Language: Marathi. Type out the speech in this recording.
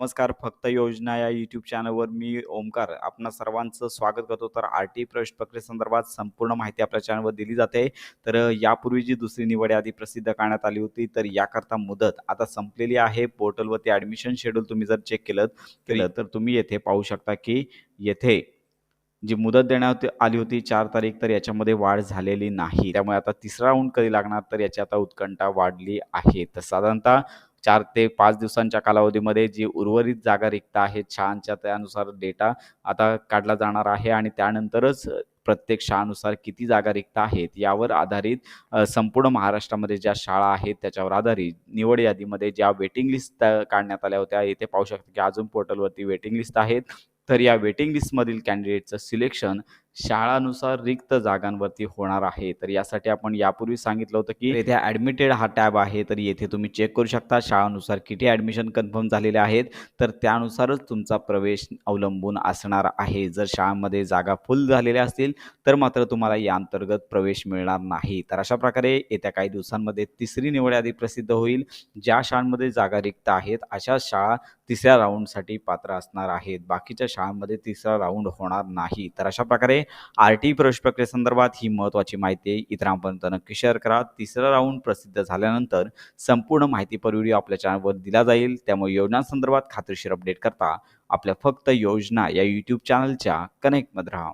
नमस्कार फक्त योजना या यूट्यूब चॅनलवर मी ओमकार आपणा सर्वांचं स्वागत करतो. तर आर टी प्रवेश प्रक्रियेसंदर्भात संपूर्ण माहिती आपल्या चॅनलवर दिली जाते. तर यापूर्वी जी दुसरी निवड यादी प्रसिद्ध करण्यात आली होती तर याकरता मुदत आता संपलेली आहे. पोर्टलवरती ॲडमिशन शेड्यूल तुम्ही जर चेक केलं केलं तर तुम्ही येथे पाहू शकता की येथे जी मुदत देण्यात आली होती चार तारीख तर याच्यामध्ये वाढ झालेली नाही. त्यामुळे आता तिसरा राऊंड कधी लागणार तर याची आता उत्कंठा वाढली आहे. तर साधारणतः चार ते पाच दिवसांच्या कालावधीमध्ये जी उर्वरित जागा रिक्त आहेत शाळांच्या त्यानुसार डेटा आता काढला जाणार आहे आणि त्यानंतरच प्रत्येक शाळानुसार किती जागा रिक्त आहेत यावर आधारित संपूर्ण महाराष्ट्रामध्ये ज्या शाळा आहेत त्याच्यावर आधारित निवड यादीमध्ये ज्या वेटिंग लिस्ट काढण्यात आल्या होत्या इथे पाहू शकता की अजून पोर्टलवरती वेटिंग लिस्ट आहेत. तर या वेटिंग लिस्टमधील कॅन्डिडेटचं सिलेक्शन शाळानुसार रिक्त जागांवरती होणार आहे. तर यासाठी आपण यापूर्वी सांगितलं होतं की येथे ॲडमिटेड हा टॅब आहे. तर येथे तुम्ही चेक करू शकता. शाळानुसार किती ॲडमिशन कन्फर्म झालेले आहेत. तर त्यानुसारच तुमचा प्रवेश अवलंबून असणार आहे. जर शाळांमध्ये जागा फुल झालेल्या असतील तर मात्र तुम्हाला या अंतर्गत प्रवेश मिळणार नाही. तर अशा प्रकारे येत्या काही दिवसांमध्ये तिसरी निवड यादी प्रसिद्ध होईल. ज्या शाळांमध्ये जागा रिक्त आहेत अशा शाळा तिसऱ्या राऊंडसाठी पात्र असणार आहेत. बाकीच्या शाळांमध्ये तिसरा राऊंड होणार नाही. तर अशा प्रकारे आर टी प्रवेश प्रक्रियेसंदर्भात ही महत्त्वाची माहिती इतरांपर्यंत नक्की शेअर करा. तिसरा राऊंड प्रसिद्ध झाल्यानंतर संपूर्ण माहिती पर व्हिडिओ आपल्या चॅनलवर दिला जाईल. त्यामुळे योजनांसंदर्भात खात्रीशीर अपडेट करता आपल्या फक्त योजना या यूट्यूब चॅनलच्या कनेक्टमध्ये राहा.